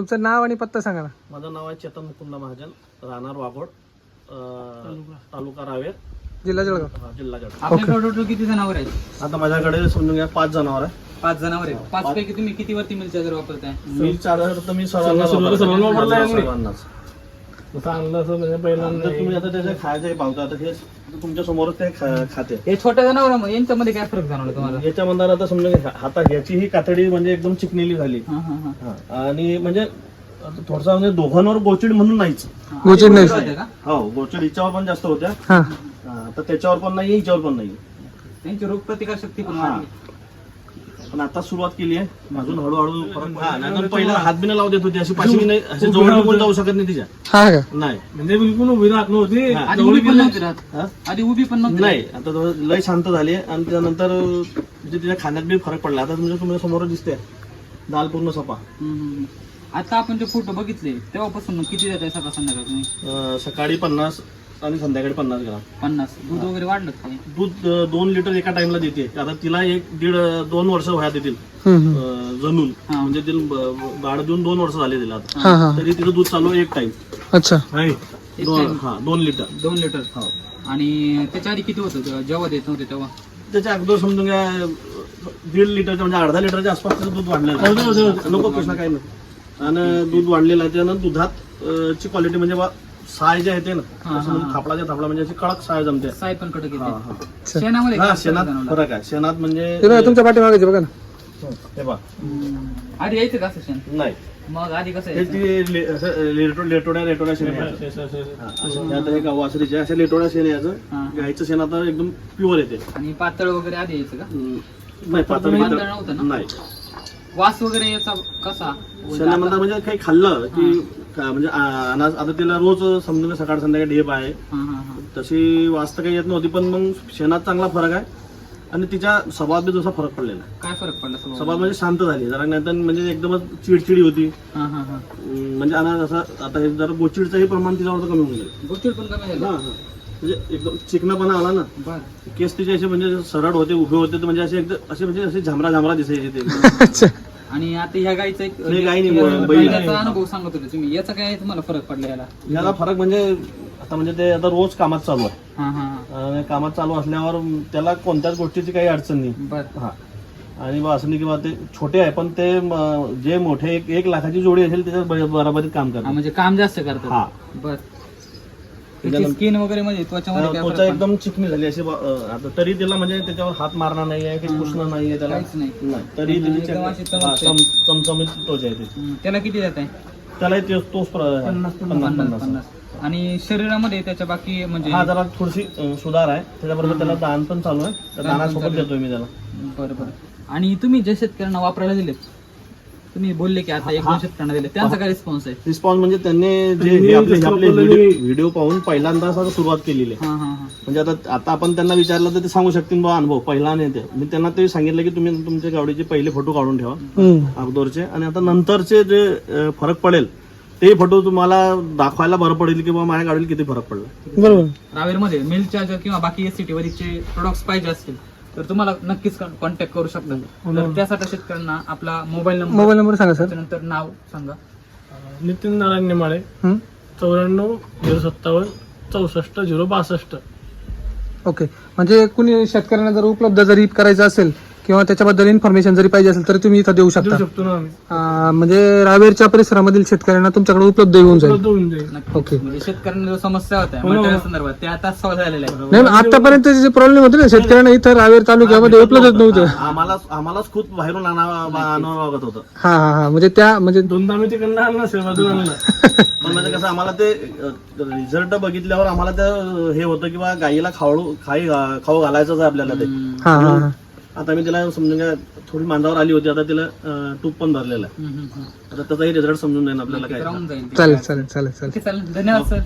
तुमचं नाव आणि पत्ता सांगा ना. माझं नाव आहे चेतन मुकुंद महाजन राहणार वाघोड अं, तालुका. रावेर. जिल्हा जळगाव. हा, जिल्हा जळगाव. आपल्याकडे टोटल किती जनावर आहेत? आता माझ्याकडे समजून घ्या पाच जनावर आहे पाच जनावर आहेत. पाच पैकी तुम्ही किती वरती मिल चार्जर वापरताय? मी चार्जर तर मी सर्वांना सर्वांनाच. असं म्हणजे पहिल्यांदा तुम्ही आता त्याच्या खायचं पावता आता हे तुमच्या समोरच ते खा- खाते हे छोट्या जनावर यांच्यामध्ये काय फरक जाणवला तुम्हाला याच्या मंदार आता समजून घ्या हाता याची ही कातडी म्हणजे एकदम चिकनेली झाली हा, हा, हा. हा. आणि म्हणजे थोडसा म्हणजे दोघांवर गोचिड म्हणून नाहीच हा. गोचिड नाही. होते का हो गोचिड हिच्यावर पण जास्त होत्या हा हा, तर त्याच्यावर पण नाही हिच्यावर पण नाही त्यांची रोगप्रतिकार शक्ती पण हा. वाढली पण आता सुरुवात केली आहे. अजून हळूहळू हा, पहिला हात बिना लावू देत होती अशी पाचवी बी नाही अशी जवळ जाऊ शकत नाही तिच्या. हा का? नाही. म्हणजे बिलकुल उभी राहत नव्हती. हा. आधी उभी पण नव्हती राहत. हा? आधी उभी पण नव्हती नाही आता लय शांत झाली आहे. आणि त्यानंतर म्हणजे तिच्या खाण्यात बी फरक पडला. आता तुमच्या तुमच्यासमोर दिसते दाल पूर्ण सपा हम्म. आता आपण जे फोटो बघितले. तेव्हापासून किती देत आहे सकाळ संध्याकाळ तुम्ही? अं, सकाळी पन्नास आणि संध्याकाळी पन्नास ग्राम. पन्नास. दूध वगैरे वाढलं का काही? दूध अं, दोन लिटर एका टाइमला देते. आता तिला एक दीड दोन वर्ष व्हाया देतील. अं, जणून हा. म्हणजे तिला ब- बाळ देऊन दोन वर्ष झाले तिला आता. हा हा. तरी तिचं दूध चालू आहे एक टाइम अच्छा. एक दोन time. हा दोन लिटर. दोन लिटर. हो. आणि त्याच्या आधी किती होतं? जेव्हा देत नव्हते तेव्हा? त्याच्या अगोदर समजून घ्या दीड लिटरच्या म्हणजे अर्धा लिटरच्या आसपास त्याचं दूध वाढलेलं आहे. नको कृष्णा काही नाही. आणि दूध वाढलेलं आहे त्यानं दुधात अं, ची क्वालिटी म्हणजे बा साय जे येते ना म्हणजे. थापडाच्या थापडा म्हणजे अशी कडक साय जमते. साय पण कडक हा, येते. हा. शेणामध्ये हा काय शेणात? फरक आहे. शेणात म्हणजे ते बघा तुमच्या पाठीमागे बघा ना. हे हम्म. आधी यायचं का असं शेण? नाही. मग आधी कसं हे यायचं? ती ले- असं लेटो लेटोड्या लेटोड्या शेण यायचं. हा, असं हे आता हे गाव वासरीचे असे लेटोड्या शेण यायचं. हा. गाईचं शेण आता एकदम प्युअर येते. आणि पातळ वगैरे आधी यायचं का? हम्म. नाही पातळ नव्हतं ना? नाही. वास वगैरे याचा कसा? शेणामध्ये म्हणजे काही खाल्लं की का- म्हणजे आ- अनाज आता तिला रोज समजून सकाळ संध्याकाळी ढेप आहे. हा, हा, हा. तशी वाचता काही येत नव्हती पण मग शेणात चांगला फरक आहे आणि तिच्या स्वभावात बी जसा फरक पडलेला आहे. काय फरक पडला स्वभाव स्वभाव म्हणजे शांत झाली जरा नाहीतर म्हणजे एकदमच चिडचिडी होती. हा हा हा. अं, म्हणजे अनाज असा आता हे जरा गोचिडचंही प्रमाण तिच्यावर कमी होऊन गेलं. गोष्टी पण कमी झाला. म्हणजे एकदम चिकनापणा आला ना बर. केस तिचे असे म्हणजे सरळ होते उभे होते तर म्हणजे असे एकदम असे म्हणजे असे झामरा झामरा दिसायचे ते. अच्छा. आणि आता ह्या गाईचा एक नाही, गाई नाही, बैल. बैलाचा अनुभव सांगत होते तुम्ही. याचा काय तुम्हाला फरक पडला याला? याला फरक म्हणजे आता म्हणजे ते आता रोज कामात चालू आहे. हा हा हा. आणि कामात चालू असल्यावर त्याला कोणत्याच गोष्टीची काही अडचण नाही. बर. हा. आणि बा असं नाही किंवा ते छोटे आहे पण ते म, जे मोठे एक एक लाखाची जोडी असेल त्याच्यात ब- बराबरीत काम हा करतात. म्हणजे काम जास्त हा. करतात बर. स्किन वगैरे म्हणजे त्वचामध्ये काय त्वचा फरक? एकदम चिकनी झाली अशी बा- अं, आता तरी त्याला म्हणजे त्याच्यावर हात मारणार नाही आहे काही पुसणं नाही आहे त्याला. काहीच नाही. नाही तरी अशी हा. चम- चमचमीत त्वचा आहे त्याची हम्म, त्याला किती देत आहे? त्यालाही ते- तोच प्र- पन्नास पन्नास पन्नास पन्नास. आणि शरीरामध्ये त्याच्या बाकी म्हणजे हा जरा थोडीशी अं, सुधार आहे. त्याच्याबरोबर त्याला दान पण चालू आहे. त्या दान पण दानासोबत चालू आहे. देतोय मी त्याला. बरं बरं. आणि तुम्ही जे शेतकऱ्यांना वापरायला दिलेत तुम्ही बोलले की आता एक दोन शेतकऱ्यांना दिले त्यांचा काय रिस्पॉन्स आहे? रिस्पॉन्स म्हणजे त्यांनी जे हे आपले हे आपले व्हिडिओ व्हिडिओ पाहून पहिल्यांदाच आता सुरुवात केलेली आहे. हा हा हा. म्हणजे आता आता आपण त्यांना विचारलं तर ते सांगू शकतील बा अनुभव पहिला नाही ते. मी त्यांना ते सांगितलं की तुम्ही तुमच्या गावडीचे पहिले फोटो काढून ठेवा. अगोदरचे. आणि आता नंतरचे जे अं, फरक पडेल ते फोटो तुम्हाला दाखवायला बरं पडेल की बा माझ्या गाडीला किती फरक पडला? बरोबर. रावेरमध्ये मिल चार्जर किंवा बाकी एस सी वरीचे प्रोडक्ट्स पाहिजे असतील तर तुम्हाला नक्कीच कॉन्टॅक्ट करू शकता तर त्यासाठी शेतकऱ्यांना आपला मोबाईल नंबर मोबाईल नंबर सांगा सर त्याच्यानंतर नाव सांगा. नितीन नारायण निमाळे. चौऱ्याण्णव झिरो सत्तावन्न चौसष्ट झिरो बासष्ट. ओके. म्हणजे कुणी शेतकऱ्यांना जर उपलब्ध जरी करायचं असेल किंवा त्याच्याबद्दल इन्फॉर्मेशन जरी पाहिजे असेल तर तुम्ही इथं देऊ देऊ शकता शकतो ना आम्ही. अं, म्हणजे रावेरच्या परिसरामधील शेतकऱ्यांना तुमच्याकडे उपलब्ध येऊन जाईल. उपलब्ध होऊन जाईल. ओके. म्हणजे शेतकऱ्यांना जो समस्या होत्या मटेरियल संदर्भात त्या आता सॉल्व्ह झालेल्या आहेत. नाही आतापर्यंत जे प्रॉब्लेम होते ना शेतकऱ्यांना इथं रावेर तालुक्यामध्ये उपलब्धच नव्हतं. आम्हाला आम्हालाच खूप बाहेरून आणावं आणावं लागत होतं. हा हा हा. म्हणजे त्या म्हणजे दोनदा आम्ही तिकडनं आणलं सेवातून आणलं. पण म्हणजे कसं आम्हाला ते रिझल्ट बघितल्यावर आम्हाला ते अं, हे होतं की बा गाईला खाऊ खाई खाऊ घालायचंच आहे आपल्याला ते. हा हा हा. आता मी तिला समजून घ्या थोडी मांजावर आली होती आता तिला अं, तूप पण भरलेलं आहे. आता त्याचाही रिझल्ट समजून जाईल आपल्याला काय चालेल चालेल चालेल चालेल. चालेल. धन्यवाद सर.